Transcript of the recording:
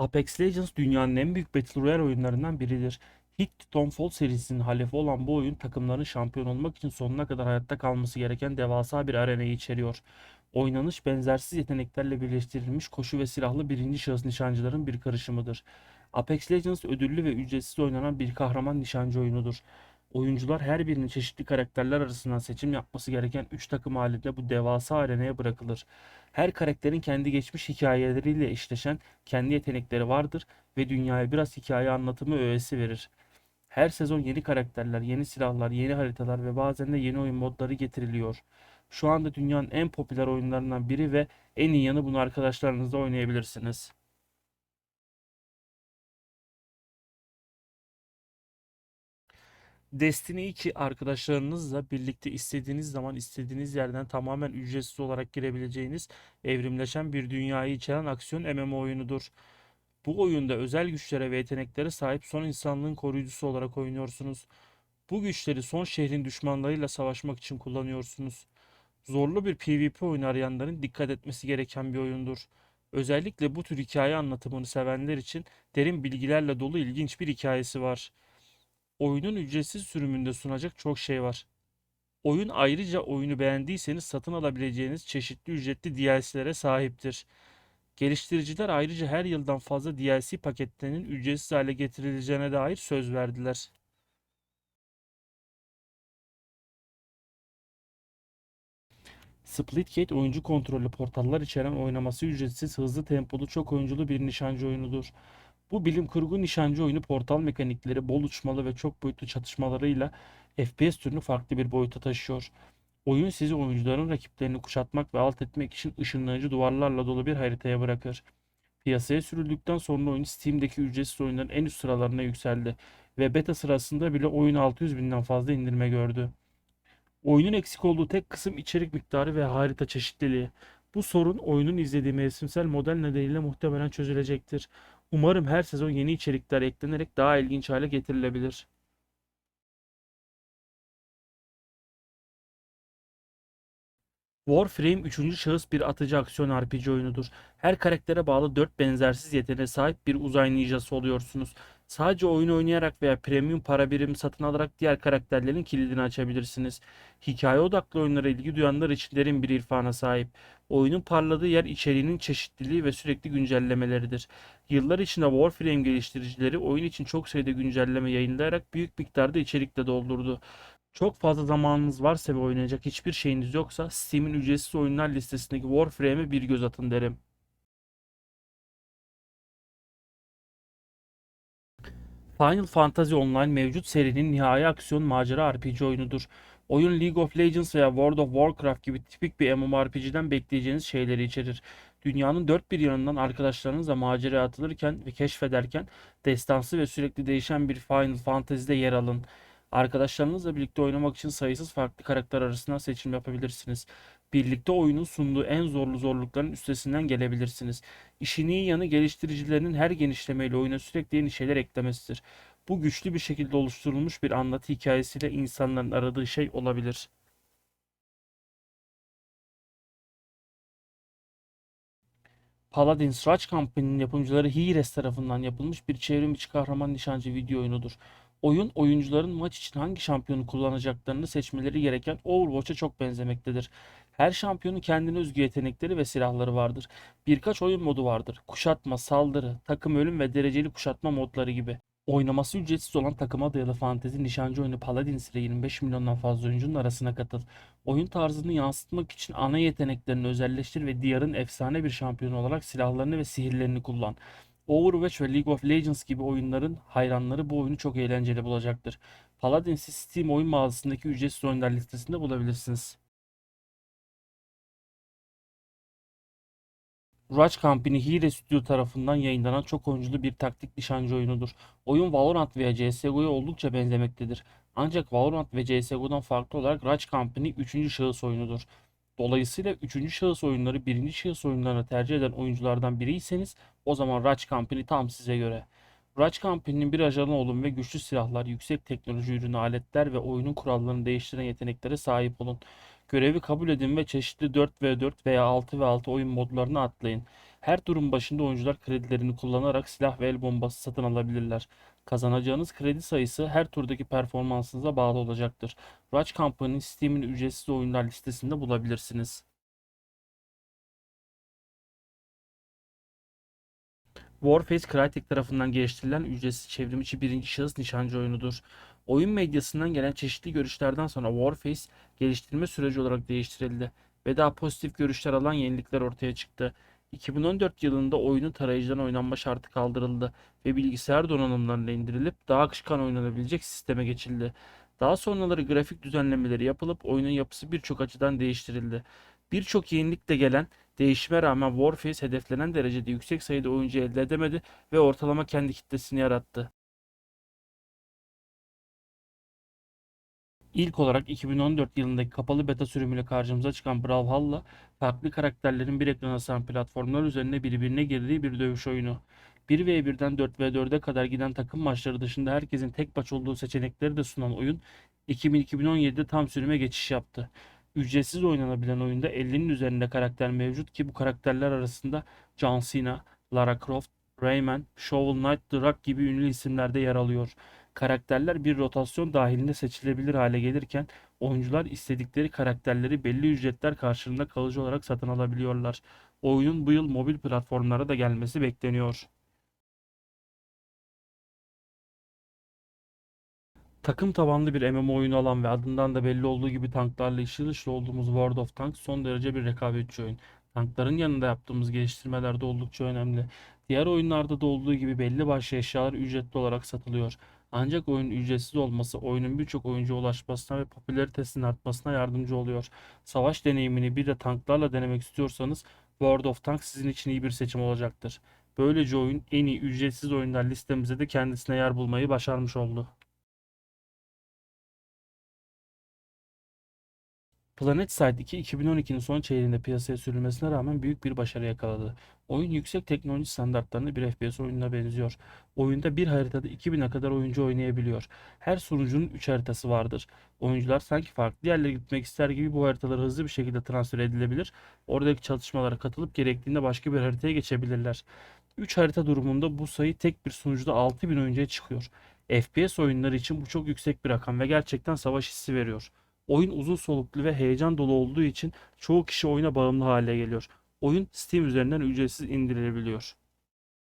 Apex Legends dünyanın en büyük Battle Royale oyunlarından biridir. Hit Titanfall serisinin halefi olan bu oyun takımların şampiyon olmak için sonuna kadar hayatta kalması gereken devasa bir arenayı içeriyor. Oynanış benzersiz yeteneklerle birleştirilmiş koşu ve silahlı birinci şahıs nişancıların bir karışımıdır. Apex Legends ödüllü ve ücretsiz oynanan bir kahraman nişancı oyunudur. Oyuncular her birinin çeşitli karakterler arasından seçim yapması gereken 3 takım halinde bu devasa arenaya bırakılır. Her karakterin kendi geçmiş hikayeleriyle eşleşen kendi yetenekleri vardır ve dünyaya biraz hikaye anlatımı öğesi verir. Her sezon yeni karakterler, yeni silahlar, yeni haritalar ve bazen de yeni oyun modları getiriliyor. Şu anda dünyanın en popüler oyunlarından biri ve en iyi yanı bunu arkadaşlarınızla oynayabilirsiniz. Destiny 2 arkadaşlarınızla birlikte istediğiniz zaman istediğiniz yerden tamamen ücretsiz olarak girebileceğiniz evrimleşen bir dünyayı içeren aksiyon MMO oyunudur. Bu oyunda özel güçlere ve yeteneklere sahip son insanlığın koruyucusu olarak oynuyorsunuz. Bu güçleri son şehrin düşmanlarıyla savaşmak için kullanıyorsunuz. Zorlu bir PvP oyunu arayanların dikkat etmesi gereken bir oyundur. Özellikle bu tür hikaye anlatımını sevenler için derin bilgilerle dolu ilginç bir hikayesi var. Oyunun ücretsiz sürümünde sunacak çok şey var. Oyun ayrıca oyunu beğendiyseniz satın alabileceğiniz çeşitli ücretli DLC'lere sahiptir. Geliştiriciler ayrıca her yıldan fazla DLC paketlerinin ücretsiz hale getirileceğine dair söz verdiler. Splitgate oyuncu kontrollü portallar içeren oynaması ücretsiz, hızlı tempolu, çok oyunculu bir nişancı oyunudur. Bu bilim kurgu nişancı oyunu portal mekanikleri, bol uçmalı ve çok boyutlu çatışmalarıyla FPS türünü farklı bir boyuta taşıyor. Oyun sizi oyuncuların rakiplerini kuşatmak ve alt etmek için ışınlayıcı duvarlarla dolu bir haritaya bırakır. Piyasaya sürüldükten sonra oyun Steam'deki ücretsiz oyunların en üst sıralarına yükseldi ve beta sırasında bile oyun 600 binden fazla indirme gördü. Oyunun eksik olduğu tek kısım içerik miktarı ve harita çeşitliliği. Bu sorun oyunun izlediği mevsimsel model nedeniyle muhtemelen çözülecektir. Umarım her sezon yeni içerikler eklenerek daha ilginç hale getirilebilir. Warframe 3. şahıs bir atıcı aksiyon RPG oyunudur. Her karaktere bağlı 4 benzersiz yeteneğe sahip bir uzay ninjası oluyorsunuz. Sadece oyunu oynayarak veya premium para birimi satın alarak diğer karakterlerin kilidini açabilirsiniz. Hikaye odaklı oyunlara ilgi duyanlar için derin bir irfana sahip. Oyunun parladığı yer içeriğinin çeşitliliği ve sürekli güncellemeleridir. Yıllar içinde Warframe geliştiricileri oyun için çok sayıda güncelleme yayınlayarak büyük miktarda içerikle doldurdu. Çok fazla zamanınız varsa ve oynayacak hiçbir şeyiniz yoksa Steam'in ücretsiz oyunlar listesindeki Warframe'e bir göz atın derim. Final Fantasy Online mevcut serinin nihai aksiyon macera RPG oyunudur. Oyun League of Legends veya World of Warcraft gibi tipik bir MMORPG'den bekleyeceğiniz şeyleri içerir. Dünyanın dört bir yanından arkadaşlarınızla maceraya atılırken ve keşfederken destansı ve sürekli değişen bir Final Fantasy'de yer alın. Arkadaşlarınızla birlikte oynamak için sayısız farklı karakter arasından seçim yapabilirsiniz. Birlikte oyunun sunduğu en zorlu zorlukların üstesinden gelebilirsiniz. İşin iyi yanı geliştiricilerinin her genişlemeyle oyuna sürekli yeni şeyler eklemesidir. Bu güçlü bir şekilde oluşturulmuş bir anlatı hikayesiyle insanların aradığı şey olabilir. Paladins Rush Company'nin yapımcıları Hires tarafından yapılmış bir çevrim içi kahraman nişancı video oyunudur. Oyun oyuncuların maç için hangi şampiyonu kullanacaklarını seçmeleri gereken Overwatch'a çok benzemektedir. Her şampiyonun kendine özgü yetenekleri ve silahları vardır. Birkaç oyun modu vardır. Kuşatma, saldırı, takım ölüm ve dereceli kuşatma modları gibi. Oynaması ücretsiz olan takıma dayalı fantezi nişancı oyunu Paladins ile 25 milyondan fazla oyuncunun arasına katıl. Oyun tarzını yansıtmak için ana yeteneklerini özelleştir ve diyarın efsane bir şampiyonu olarak silahlarını ve sihirlerini kullan. Overwatch ve League of Legends gibi oyunların hayranları bu oyunu çok eğlenceli bulacaktır. Paladins'i Steam oyun mağazasındaki ücretsiz oyunlar listesinde bulabilirsiniz. Rush Company Hire Studio tarafından yayınlanan çok oyunculu bir taktik nişancı oyunudur. Oyun Valorant veya CSGO'ya oldukça benzemektedir. Ancak Valorant ve CSGO'dan farklı olarak Rush Company 3. şahıs oyunudur. Dolayısıyla 3. şahıs oyunları 1. şahıs oyunlarını tercih eden oyunculardan biriyseniz o zaman Rush Company tam size göre. Rush Company'nin bir ajanı olun ve güçlü silahlar, yüksek teknoloji ürünü aletler ve oyunun kurallarını değiştiren yeteneklere sahip olun. Görevi kabul edin ve çeşitli 4v4 veya 6v6 oyun modlarını atlayın. Her turun başında oyuncular kredilerini kullanarak silah ve el bombası satın alabilirler. Kazanacağınız kredi sayısı her turdaki performansınıza bağlı olacaktır. Rush Company'nin Steam'in ücretsiz oyunlar listesinde bulabilirsiniz. Warface Crytek tarafından geliştirilen ücretsiz çevrimiçi birinci şahıs nişancı oyunudur. Oyun medyasından gelen çeşitli görüşlerden sonra Warface geliştirme süreci olarak değiştirildi ve daha pozitif görüşler alan yenilikler ortaya çıktı. 2014 yılında oyunun tarayıcıdan oynanma şartı kaldırıldı ve bilgisayar donanımlarına indirilip daha akışkan oynanabilecek sisteme geçildi. Daha sonraları grafik düzenlemeleri yapılıp oyunun yapısı birçok açıdan değiştirildi. Birçok yenilikle gelen Değişime rağmen Warface hedeflenen derecede yüksek sayıda oyuncu elde edemedi ve ortalama kendi kitlesini yarattı. İlk olarak 2014 yılındaki kapalı beta sürümüyle karşımıza çıkan Brawlhalla, farklı karakterlerin bir ekrana sığan platformlar üzerine birbirine girdiği bir dövüş oyunu. 1v1'den 4v4'e kadar giden takım maçları dışında herkesin tek maç olduğu seçenekleri de sunan oyun 2000-2017'de tam sürüme geçiş yaptı. Ücretsiz oynanabilen oyunda 50'nin üzerinde karakter mevcut ki bu karakterler arasında John Cena, Lara Croft, Rayman, Shovel Knight, The Rock gibi ünlü isimler de yer alıyor. Karakterler bir rotasyon dahilinde seçilebilir hale gelirken oyuncular istedikleri karakterleri belli ücretler karşılığında kalıcı olarak satın alabiliyorlar. Oyunun bu yıl mobil platformlara da gelmesi bekleniyor. Takım tabanlı bir MMO oyunu alan ve adından da belli olduğu gibi tanklarla işli dışlı olduğumuz World of Tanks son derece bir rekabetçi oyun. Tankların yanında yaptığımız geliştirmeler de oldukça önemli. Diğer oyunlarda da olduğu gibi belli başlı eşyalar ücretli olarak satılıyor. Ancak oyun ücretsiz olması oyunun birçok oyuncuya ulaşmasına ve popülaritesinin artmasına yardımcı oluyor. Savaş deneyimini bir de tanklarla denemek istiyorsanız World of Tanks sizin için iyi bir seçim olacaktır. Böylece oyun en iyi ücretsiz oyunlar listemizde de kendisine yer bulmayı başarmış oldu. PlanetSide 2 2012'nin son çeyreğinde piyasaya sürülmesine rağmen büyük bir başarı yakaladı. Oyun yüksek teknoloji standartlarında bir FPS oyununa benziyor. Oyunda bir haritada 2000'e kadar oyuncu oynayabiliyor. Her sunucunun 3 haritası vardır. Oyuncular sanki farklı yerlere gitmek ister gibi bu haritalara hızlı bir şekilde transfer edilebilir. Oradaki çalışmalara katılıp gerektiğinde başka bir haritaya geçebilirler. 3 harita durumunda bu sayı tek bir sunucuda 6000 oyuncuya çıkıyor. FPS oyunları için bu çok yüksek bir rakam ve gerçekten savaş hissi veriyor. Oyun uzun soluklu ve heyecan dolu olduğu için çoğu kişi oyuna bağımlı hale geliyor. Oyun Steam üzerinden ücretsiz indirilebiliyor.